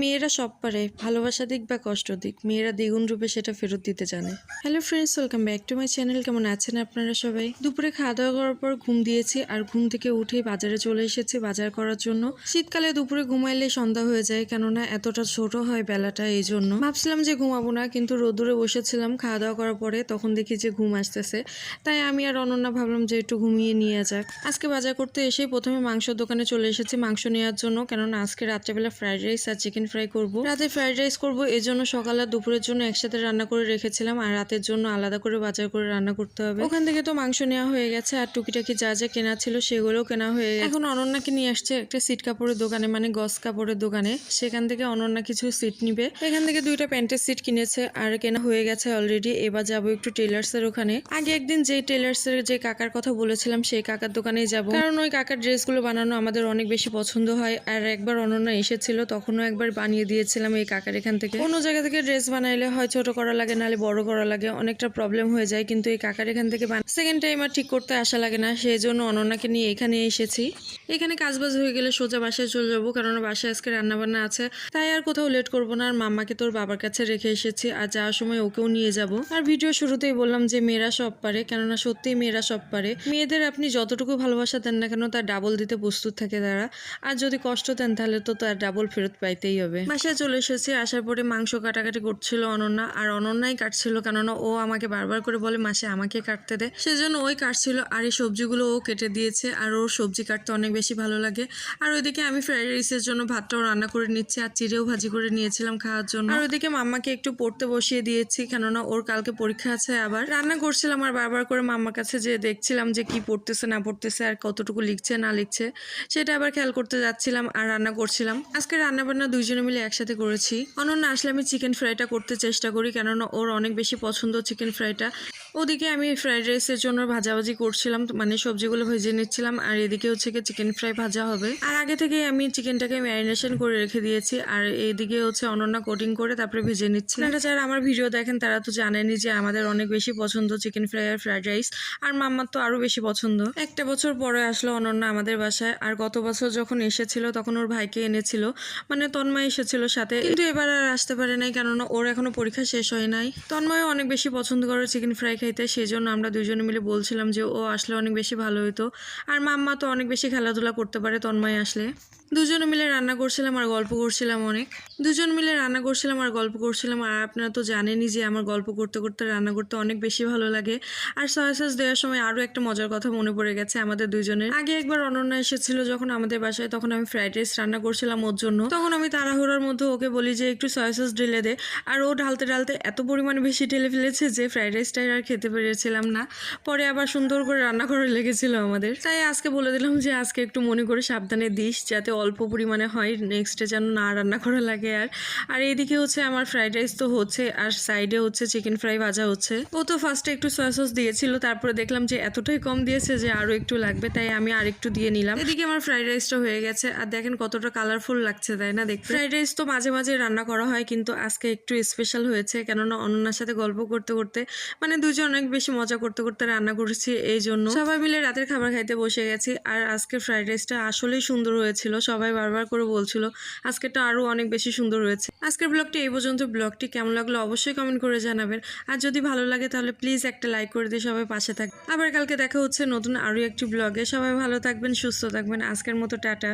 মেয়েরা সব পারে, ভালোবাসা দিক বা কষ্ট দিক, মেয়েরা দ্বিগুণ রূপে সেটা ফেরত দিতে জানে। Hello friends welcome back to my channel কেমন আছেন আপনারা সবাই? দুপুরে খাওয়া দাওয়া করার পর ঘুম দিয়েছি আর ঘুম থেকে উঠেই বাজারে চলে এসেছি বাজার করার জন্য। শীতকালে দুপুরে ঘুমাইলে সন্ধ্যা হয়ে যায়, কেননা এতটা ছোট হয় বেলাটা, এই জন্য। ভাবছিলাম যে ঘুমাবো না, কিন্তু রোদুরে বসেছিলাম খাওয়া দাওয়া করার পরে, তখন দেখি যে ঘুম আসতেছে। তাই আমি আর অনন্যা ভাবলাম যে একটু ঘুমিয়ে নিয়ে যাক। আজকে বাজার করতে এসে প্রথমে মাংসের দোকানে চলে এসেছি মাংস নেওয়ার জন্য, কেননা আজকে রাত্রেবেলা ফ্রাইড রাইস আর চিকেন ফ্রাই করব। রাতে ফ্রাইড রাইস করব জন্য সকাল আর দুপুরের জন্য একসাথে রান্না করে রেখেছিলাম, আর রাতের জন্য আলাদা করে বাজার করে রান্না করতে হবে। ওখান থেকে তো মাংস নেওয়া হয়ে গেছে, আর টুকিটাকি যা যা কেনা ছিল সেগুলোও কেনা হয়ে গেছে। এখন অনন্যাকে নিয়ে আসছে একটা সিট কাপড়ের দোকানে মানে গস কাপড়ের দোকানে। সেখান থেকে অনন্যা কিছু সিট নিবে। এখান থেকে দুইটা প্যান্টের সিট কিনেছে, আর কেনা হয়ে গেছে অলরেডি এবার যাব একটু টেলার্সের ওখানে। আগে একদিন যে টেলার্সের যে কাকার কথা বলেছিলাম, সেই কাকার দোকানেই যাব। কারণ ওই কাকার ড্রেসগুলো বানানো আমাদের অনেক বেশি পছন্দ হয়, আর একবার অনন্যা এসেছিল, তখনও একবার বানিয়ে দিয়েছিলাম এই কাকার এখান থেকে। কোনো জায়গা থেকে ড্রেস বানাইলে হয়, ছোট করা লাগে, নাহলে বড় করা লাগে, অনেকটা প্রবলেম হয়ে যায়, কিন্তু এই কাকার এখান থেকে সেকেন্ড টাইম আর ঠিক করতে আসা লাগে না সেই জন্য অনন্যাকে নিয়ে এখানে এসেছি। এখানে কাজবাজ হয়ে গেলে সোজা বাসায় চলে যাব কারণ বাসায় আজকে রান্না বান্না আছে। তাই আর কোথাও লেট করব না, আর মাম্মাকে তোর বাবার কাছে রেখে এসেছি, আর যাওয়ার সময় ওকেও নিয়ে যাব। আর ভিডিও শুরুতেই বললাম যে, মেয়েরা সব পারে কেননা সত্যিই মেয়েরা সব পারে। মেয়েদের আপনি যতটুকু ভালোবাসা দেন না কেন তার ডাবল দিতে প্রস্তুত থাকে তারা। আর যদি কষ্ট দেন, তাহলে তো তার ডাবল ফেরত পাইতেই হবে। বাসায় চলে এসেছি, আসার পরে মাংস কাটাকাটি করছিল অনন্যা। আর অনন্যাই কাটছিল কেননা ও আমাকে বারবার করে বলে, মাসে, আমাকে কাটতে দে। সেজন্য ওই কাটছিল আর এই সবজিগুলো ও কেটে দিয়েছে। আর ওর সবজি কাটতে অনেক বেশি ভালো লাগে। আর ওইদিকে আমি ফ্রাইড রাইসের জন্য ভাতটাও রান্না করে নিচ্ছি আর চিড়েও ভাজি করে নিয়েছিলাম খাওয়ার জন্য। আর ওইদিকে মাম্মাকে একটু পড়তে বসিয়ে দিয়েছি কেননা ওর কালকে পরীক্ষা আছে আবার। রান্না করছিলাম আর বারবার করে মাম্মার কাছে যে দেখছিলাম যে কি পড়তেছে, না পড়তেছে, আর কতটুকু লিখছে, না লিখছে, সেটা আবার খেয়াল করতে যাচ্ছিলাম আর রান্না করছিলাম। আজকে রান্না বান্না দুইজনে মিলে একসাথে করেছি। অনন্য, আসলে আমি চিকেন ফ্রাইটা করতে চেষ্টা করি, কেননা ওর অনেক বেশি পছন্দ চিকেন ফ্রাইটা ওদিকে আমি ফ্রাইড রাইসের জন্য ভাজাভাজি করছিলাম মানে সবজিগুলো ভেজে নিচ্ছিলাম, আর এদিকে হচ্ছে কি চিকেন ফ্রাই ভাজা হবে। আর আগে থেকে আমি চিকেনটাকে ম্যারিনেশন করে রেখে দিয়েছি, আর এইদিকে হচ্ছে অনন্যা কোটিং করে তারপরে ভেজে নিচ্ছি। আপনারা যারা আমার ভিডিও দেখেন, তারা তো জানেনই যে আমাদের অনেক বেশি পছন্দ চিকেন ফ্রাই আর ফ্রাইড রাইস আর মাম্মার তো আরও বেশি পছন্দ। একটা বছর পরে আসলো অনন্যা আমাদের বাসায়, আর গত বছর যখন এসেছিল, তখন ওর ভাইকে এনেছিল। মানে তন্ময় এসেছিল সাথে। কিন্তু এবার আর আসতে পারে নাই, কেননা ওর এখনও পরীক্ষা শেষ হয় নাই। তন্ময় অনেক বেশি পছন্দ করে চিকেন ফ্রাই খাইতে সেই জন্য আমরা দুজনে মিলে বলছিলাম যে ও আসলে অনেক বেশি ভালো হতো আর মাম্মা তো অনেক বেশি খেলাধুলা করতে পারে তন্ময় আসলে। দুজনে মিলে রান্না করছিলাম আর গল্প করছিলাম অনেক। দুজন মিলে রান্না করছিলাম আর গল্প করছিলাম, আর আপনারা তো জানেনই যে আমার গল্প করতে করতে, রান্না করতে অনেক বেশি ভালো লাগে। আর সয়া সস দেওয়ার সময় আরও একটা মজার কথা মনে পড়ে গেছে আমাদের দুজনের আগে একবার অনন্যা এসেছিল যখন আমাদের বাসায়, তখন আমি ফ্রাইড রাইস রান্না করছিলাম ওর জন্য। তখন আমি তাড়াহুড়োর মধ্যে ওকে বলি যে একটু সয়া সস ঢেলে দে। আর ও ঢালতে ঢালতে এত পরিমাণে বেশি ঢেলে ফেলেছে যে ফ্রাইড রাইসটাই আর খেতে পেরেছিলাম না। পরে আবার সুন্দর করে রান্না করে লেগেছিল আমাদের। তাই আজকে বলে দিলাম যে আজকে একটু মনে করে সাবধানে দিস যাতে অল্প পরিমাণে হয় নেক্সটে যেন না রান্না করা লাগে আর। আর এইদিকে হচ্ছে আমার ফ্রাইড রাইস তো হচ্ছে, আর সাইডে হচ্ছে চিকেন ফ্রাই ভাজা হচ্ছে। ও তো ফার্স্টে একটু সয়া সস দিয়েছিল, তারপরে দেখলাম যে এতটাই কম দিয়েছে যে আরও একটু লাগবে, তাই আমি আর একটু দিয়ে নিলাম। এদিকে আমার ফ্রাইড রাইসটা হয়ে গেছে, আর দেখেন কতটা কালারফুল লাগছে, তাই না দেখতে? ফ্রাইড রাইস তো মাঝে মাঝে রান্না করা হয়, কিন্তু আজকে একটু স্পেশাল হয়েছে। কেননা অনন্যার সাথে গল্প করতে করতে মানে দুজন অনেক বেশি মজা করতে করতে রান্না করেছি এই জন্য। সবাই মিলে রাতের খাবার খাইতে বসে গেছি, আর আজকে ফ্রাইড রাইসটা আসলেই সুন্দর হয়েছিল। সবাই বারবার করে বলছিল আজকেটা আরও অনেক বেশি সুন্দর হয়েছে। আজকের ব্লগটি এই পর্যন্ত। ব্লগটি কেমন লাগল অবশ্যই কমেন্ট করে জানাবেন। আর যদি ভালো লাগে, তাহলে প্লিজ একটা লাইক করে দিয়ে সবাই পাশে থাক। আবার কালকে দেখা হচ্ছে নতুন আরও একটি ব্লগে সবাই ভালো থাকবেন, সুস্থ থাকবেন। আজকের মতো, টাটা।